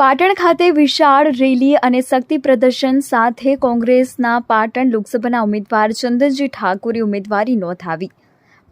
પાટણ ખાતે વિશાળ રેલી અને શક્તિ પ્રદર્શન સાથે કોંગ્રેસના પાટણ લોકસભાના ઉમેદવાર ચંદનજી ઠાકોરે ઉમેદવારી નોંધાવી.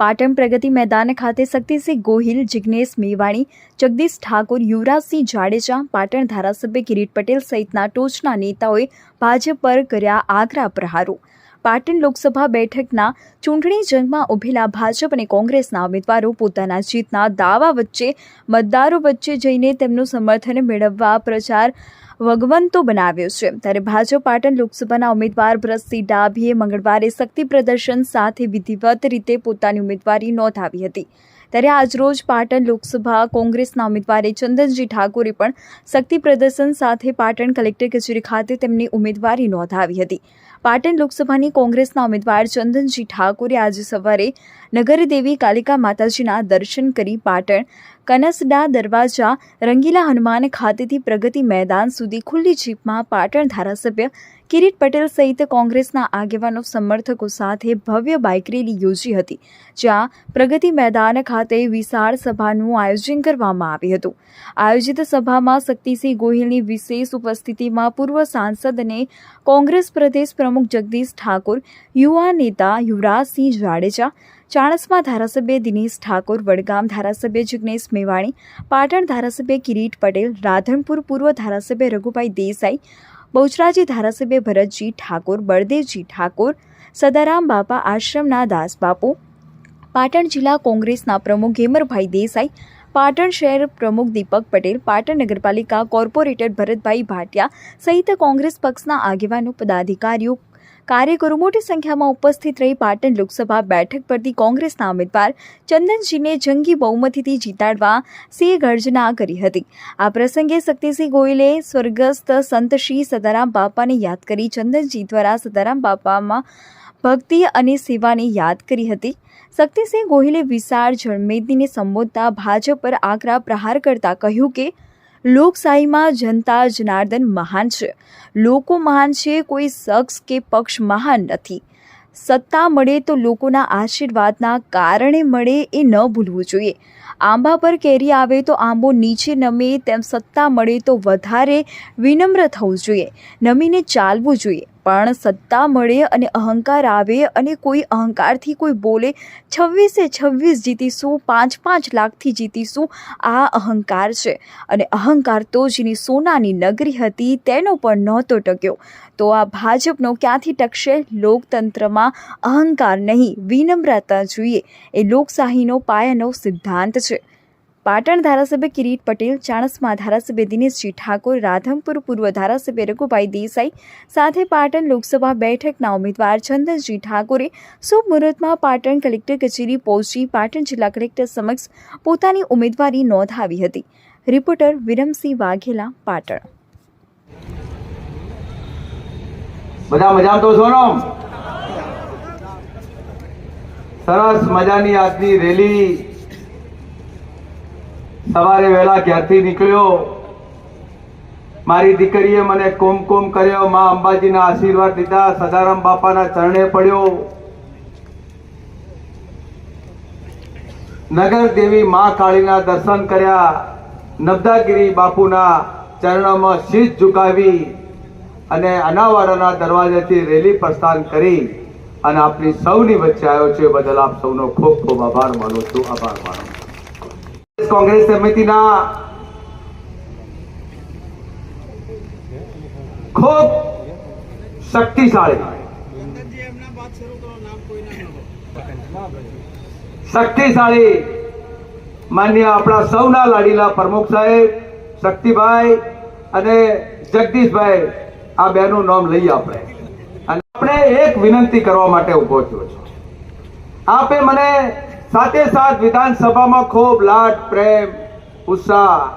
પાટણ પ્રગતિ મેદાન ખાતે શક્તિસિંહ ગોહિલ, જિગ્નેશ મેવાણી, જગદીશ ઠાકોર, યુવરાજસિંહ જાડેજા, પાટણ ધારાસભ્ય કિરીટ પટેલ સહિતના ટોચના નેતાઓએ ભાજપ પર કર્યા આગ્રા પ્રહારો. પાટણ લોકસભા બેઠકના ચૂંટણી જંગમાં ઉભેલા ભાજપ અને કોંગ્રેસના ઉમેદવારો પોતાના જીતના દાવા વચ્ચે, મતદારો વચ્ચે જઈને તેમનું સમર્થન મેળવવા પ્રચાર વગવંતો બનાવ્યો છે. ત્યારે ભાજપ પાટણ લોકસભાના ઉમેદવાર ભરતસિંહ ડાભીએ મંગળવારે શક્તિ પ્રદર્શન સાથે વિધિવત રીતે પોતાની ઉમેદવારી નોંધાવી હતી. ત્યારે આજરોજ પાટણ લોકસભા કોંગ્રેસના ઉમેદવારે ચંદનજી ઠાકોરે પણ શક્તિ પ્રદર્શન સાથે પાટણ કલેક્ટર કચેરી ખાતે તેમની ઉમેદવારી નોંધાવી હતી. પાટણ લોકસભાની કોંગ્રેસના ઉમેદવાર ચંદનજી ઠાકોરે આજે સવારે નગરદેવી કાલિકા માતાજીના દર્શન કરી પાટણ કનસડા દરવાજા રંગીલા હનુમાન ખાતેથી પ્રગતિ મેદાન સુધી ખુલ્લી જીપમાં પાટણ ધારાસભ્ય કિરીટ પટેલ સહિત કોંગ્રેસના આગેવાનો સમર્થકો સાથે ભવ્ય બાઇક રેલી યોજી હતી, જ્યાં પ્રગતિ મેદાન ખાતે વિશાળ સભાનું આયોજન કરવામાં આવ્યું હતું. આયોજિત સભામાં શક્તિસિંહ ગોહિલની વિશેષ ઉપસ્થિતિમાં પૂર્વ સાંસદ અને કોંગ્રેસ પ્રદેશ પ્રમુખ જગદીશ ઠાકોર, યુવા નેતા યુવરાજસિંહ જાડેજા, ચાણસ્મા ધારાસભ્ય દિનેશ ઠાકોર, વડગામ ધારાસભ્ય જિગ્નેશ મેવાણી, પાટણ ધારાસભ્ય કિરીટ પટેલ, રાધનપુર પૂર્વ ધારાસભ્ય રઘુભાઈ દેસાઈ બહુચરાજી ધારાસભ્ય ભરતજી ઠાકોર, બળદેવજી ઠાકોર, સદારામ બાપા આશ્રમના દાસ બાપુ, પાટણ જિલ્લા કોંગ્રેસના પ્રમુખ ગેમરભાઈ દેસાઈ, પાટણ શહેર પ્રમુખ દીપક પટેલ, પાટણ નગરપાલિકા કોર્પોરેટર ભરતભાઈ ભાટિયા સહિત કોંગ્રેસ પક્ષના આગેવાનો, પદાધિકારીઓ કાર્યકરો મોટી સંખ્યામાં ઉપસ્થિત રહી પાટણ લોકસભા બેઠક પરથી કોંગ્રેસના ઉમેદવાર ચંદનજીને જંગી બહુમતીથી જીતાડવા સિંહ ગર્જના કરી હતી. આ પ્રસંગે શક્તિસિંહ ગોયલે સ્વર્ગસ્થ સંત શ્રી સદારામ બાપાને યાદ કરી ચંદનજી દ્વારા સદારામ બાપામાં ભક્તિ અને સેવાને યાદ કરી હતી. શક્તિસિંહ ગોહિલે વિશાળ જળમેદનીને સંબોધતા ભાજપ પર આકરા પ્રહાર કરતા કહ્યું કે લોકશાહીમાં જનતા જનાર્દન મહાન છે. લોકો મહાન છે, કોઈ શખ્સ કે પક્ષ મહાન નથી. સત્તા મળે તો લોકોના આશીર્વાદના કારણે મળે એ ન ભૂલવું જોઈએ. આંબા પર કેરી આવે તો આંબો નીચે નમે, તેમ સત્તા મળે તો વધારે વિનમ્ર થવું જોઈએ. નમીને ચાલવું જોઈએ. પણ સત્તા મળે અને અહંકાર આવે અને કોઈ અહંકારથી કોઈ બોલે, છવ્વીસે છવ્વીસ જીતીશું, પાંચ પાંચ લાખથી જીતીશું, આ અહંકાર છે. અને અહંકાર તો જેની સોનાની નગરી હતી, તેનો પણ નહોતો ટક્યો. તો આ ભાજપનો ક્યાંથી ટકશે? લોકતંત્રમાં અહંકાર નહીં, વિનમ્રતા જોઈએ. એ લોકશાહીનો પાયાનો સિદ્ધાંત છે. પાટણ ધારાસભ્ય કિરીટ પટેલ, ચાણસમાં ધારાસભ્ય દિનેશજી ઠાકોર રાધનપુર પૂર્વ ધારાસભ્ય રઘુભાઈ દેસાઈ સાથે પાટણ લોકસભા બેઠકના ઉમેદવાર ચંદનજી ઠાકોરે શુભ મુહૂર્તમાં પાટણ કલેક્ટર કચેરી પહોંચી પાટણ જિલ્લા કલેક્ટર સમક્ષ પોતાની ઉમેદવારી નોંધાવી હતી. રિપોર્ટર વિરમસિંહ વાઘેલા, પાટણ. બધા મજા તો છો સરસ મજાની આજની રેલી સવારે વહેલા ઘેરથી નીકળ્યો. મારી દીકરીએ મને કુમકુમ કર્યો, માં અંબાજીના આશીર્વાદ લીધા, સદારામ બાપાના ચરણે પડ્યો. નગર દેવી માં કાળીના દર્શન કર્યા. નબદાગીરી બાપુના ચરણોમાં શીશ ઝુકાવી અને અનાવાડાના દરવાજેથી રેલી પ્રસ્થાન કરી અને આપની સૌની વચ્ચે આવ્યો છે બદલ આપ સૌનો ખૂબ ખૂબ આભાર માનું છું. આભાર માનું છું. કોંગ્રેસ સમિતિના ખૂબ શક્તિશાળી. શક્તિશાળી માન્ય આપણા સૌના લાડીલા પ્રમુખ સાહેબ, શક્તિભાઈ અને જગદીશભાઈ, આ બેનું નામ લઈએ આપણે. અને આપણે એક વિનંતી કરવા માટે ઊભો થયો છું. આપે મને સાથે સાથ વિધાનસભામાં ખૂબ લાડ, પ્રેમ, ઉત્સાહ.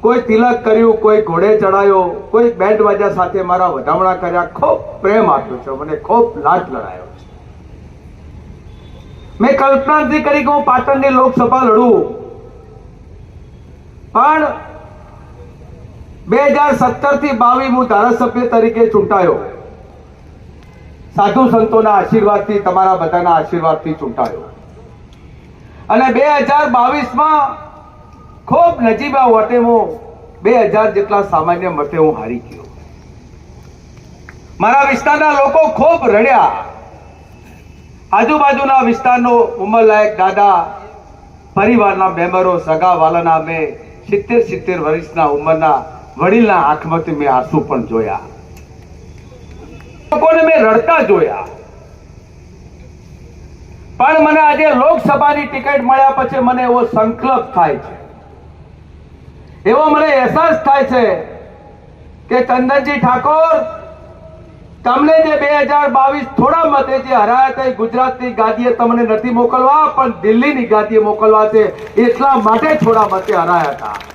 કોઈ તિલક કર્યું, કોઈ ઘોડે ચડાયો, કોઈ બેન્ડ બાજા સાથે મારા વધામણા કર્યા. ખૂબ પ્રેમ આપ્યો છે, મને ખૂબ લાડ લડાયો છે. મેં કલ્પના નથી કરી કે હું પાટણની લોકસભા લડું. પણ બે હજાર સત્તરથી બાવીસ હું ધારાસભ્ય તરીકે ચૂંટાયો. સાધુ સંતોના આશીર્વાદથી, તમારા બધાના આશીર્વાદથી ચૂંટાયો. અને બે હજાર બાવીસમાં ખૂબ નજીબા વટે હું બે હજાર જેટલા સામાન્ય મતે હું હારી ગયો. મારા વિસ્તારના લોકો ખૂબ રડ્યા. આજુબાજુના વિસ્તારનો ઉંમરલાયક દાદા, પરિવારના મેમ્બરો સગા વાલાના મેં સિત્તેર સિત્તેર વર્ષના ઉંમરના વડીલના આંખમાંથી મેં આંસુ પણ જોયા. લોકોને મેં રડતા જોયા. પણ મને આજે લોકસભાની ટિકિટ મળ્યા પછી મને એવો સંકલ્પ થાય છે. એવો મને અહેસાસ થાય છે કે ચંદનજી ઠાકોર, તમને જે બે હજાર બાવીસ થોડા મતે જે હરાયા હતા ગુજરાતની ગાદીએ તમને નથી મોકલવા, પણ દિલ્હીની ગાદીએ મોકલવા છે, એટલા માટે થોડા મતે હરાયા હતા.